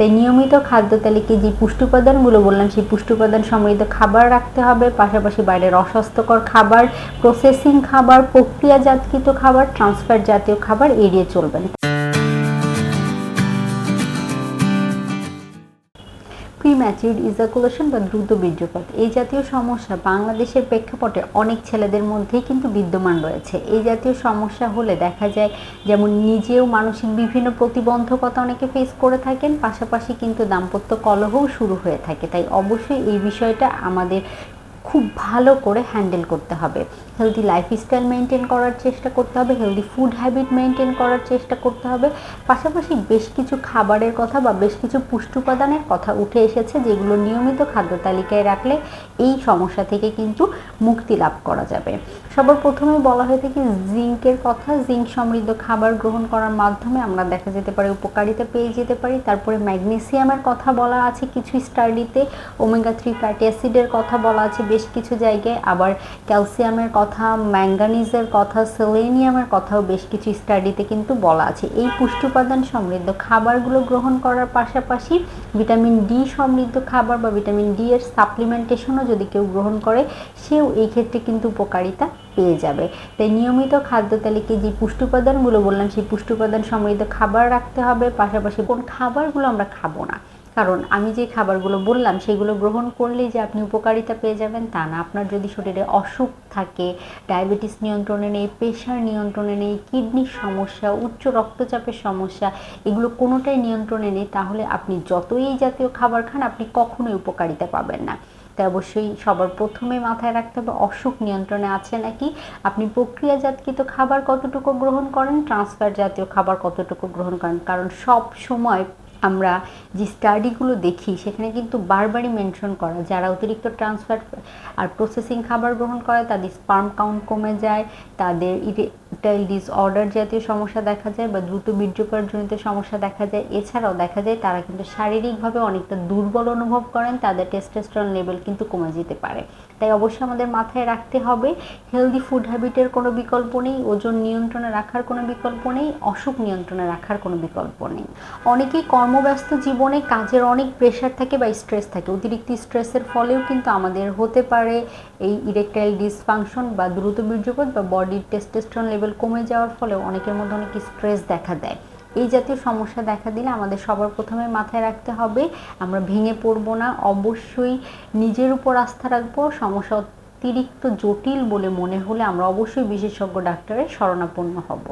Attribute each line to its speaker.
Speaker 1: তাই নিয়মিত খাদ্য তালিকায় যে পুষ্টি উপাদানগুলো বললাম, সেই পুষ্টি উপাদান সমৃদ্ধ খাবার রাখতে হবে, পাশাপাশি বাইরের অস্বাস্থ্যকর খাবার প্রসেসিং খাবার, প্রক্রিয়াজাতকৃত খাবার ট্রান্সফার জাতীয় খাবার এড়িয়ে চলবেন। প্রিম্যাচিউড ইজাকুলেশন বা দ্রুত বীর্যপাত। এই জাতীয় সমস্যা বাংলাদেশের প্রেক্ষাপটে অনেক ছেলেদের মধ্যেই কিন্তু বিদ্যমান রয়েছে। এই জাতীয় সমস্যা হলে দেখা যায়, যেমন নিজেও মানসিক বিভিন্ন প্রতিবন্ধকতা অনেকে ফেস করে থাকেন, পাশাপাশি কিন্তু দাম্পত্য কলহও শুরু হয়ে থাকে। তাই অবশ্যই এই বিষয়টা আমাদের খুব ভালো করে হ্যান্ডেল করতে হবে। হেলদি লাইফস্টাইল মেনটেন করার চেষ্টা করতে হবে, হেলদি ফুড হ্যাবিট মেনটেন করার চেষ্টা করতে হবে। পাশাপাশি বেশ কিছু খাবারের কথা বা বেশ কিছু পুষ্টি উপাদানের কথা উঠে এসেছে, যেগুলো নিয়মিত খাদ্য তালিকায় রাখলে এই সমস্যা থেকে কিন্তু মুক্তি লাভ করা যাবে। সবার প্রথমে বলা হয়ে থাকে জিঙ্কের কথা, জিঙ্ক সমৃদ্ধ খাবার গ্রহণ করার মাধ্যমে আমরা দেখা যেতে পারে, উপকারিতা পেয়ে যেতে পারি। তারপরে ম্যাগনেসিয়ামের কথা বলা আছে, কিছু স্টাডিতে ওমেগা থ্রি ফ্যাটি অ্যাসিডের কথা বলা আছে বেশ কিছু জায়গায়, আবার ক্যালসিয়ামের কথা ম্যাঙ্গানিজের কথা, সেলেনিয়ামের কথাও বেশ কিছু স্টাডিতে কিন্তু বলা আছে। এই পুষ্টি উপাদান সমৃদ্ধ খাবারগুলো গ্রহণ করার পাশাপাশি ভিটামিন ডি সমৃদ্ধ খাবার বা ভিটামিন ডি এর সাপ্লিমেন্টেশনও যদি কেউ গ্রহণ করে, সেও এই ক্ষেত্রে কিন্তু উপকারিতা পেয়ে যাবে। তাই নিয়মিত খাদ্য তালিকায় যে পুষ্টি উপাদানগুলো বললাম, সেই পুষ্টি উপাদান সমৃদ্ধ খাবার রাখতে হবে, পাশাপাশি কোন খাবারগুলো আমরা খাব না। কারণ আমি যে খাবারগুলো বললাম, সেগুলো গ্রহণ করলেই যে আপনি উপকারিতা পেয়ে যাবেন তা না। আপনার যদি শরীরে অসুখ থাকে, ডায়াবেটিস নিয়ন্ত্রণে নেই, প্রেশার নিয়ন্ত্রণে নেই, কিডনির সমস্যা, উচ্চ রক্তচাপের সমস্যা, এগুলো কোনোটাই নিয়ন্ত্রণে নেই, তাহলে আপনি যতই এই জাতীয় খাবার খান, আপনি কখনোই উপকারিতা পাবেন না। তাই অবশ্যই সবার প্রথমে মাথায় রাখতে হবে, অসুখ নিয়ন্ত্রণে আছে নাকি? আপনি প্রক্রিয়াজাতকৃত খাবার কতটুকু গ্রহণ করেন? ট্রান্সফার জাতীয় খাবার কতটুকু গ্রহণ করেন? কারণ সব সময় আমরা যে স্টাডিগুলো দেখি, সেখানে কিন্তু বারবারই মেনশন করা যারা অতিরিক্ত ট্রান্সফার আর প্রসেসিং খাবার গ্রহণ করে, তাদের স্পার্ম কাউন্ট কমে যায়, তাদের ইরেকটাইল ডিসঅর্ডার জাতীয় সমস্যা দেখা যায় বা দ্রুত বীর্যপাতজনিত সমস্যা দেখা যায়, এছাড়াও দেখা যায় তারা কিন্তু শারীরিকভাবে অনেকটা দুর্বল অনুভব করেন, তাদের টেস্টোস্টেরন লেভেল কিন্তু কমে যেতে পারে। তাই অবশ্যই আমাদের মাথায় রাখতে হবে হেলদি ফুড হ্যাবিটের কোনো বিকল্প নেই, ওজন নিয়ন্ত্রণে রাখার কোনো বিকল্প নেই, অসুখ নিয়ন্ত্রণে রাখার কোনো বিকল্প নেই। অনেকেই কর্মব্যস্ত জীবনে কাজের অনেক প্রেশার থাকে বা স্ট্রেস থাকে, অতিরিক্ত স্ট্রেসের ফলেও কিন্তু আমাদের হতে পারে এই ইরেকটাইল ডিসফাংশন বা দ্রুত বীর্যপাত বা বডির টেস্টোস্টেরন লেভেল কমে যাওয়ার ফলে অনেকের মধ্যে অনেক স্ট্রেস দেখা দেয়। এই জাতীয় সমস্যা দেখা দিলে আমাদের সবার প্রথমে মাথায় রাখতে হবে, আমরা ভেঙে পড়ব না। অবশ্যই নিজের উপর আস্থা রাখব, সমস্যা অতিরিক্ত জটিল বলে মনে হলে আমরা অবশ্যই বিশেষজ্ঞ ডাক্তারের শরণাপন্ন হব।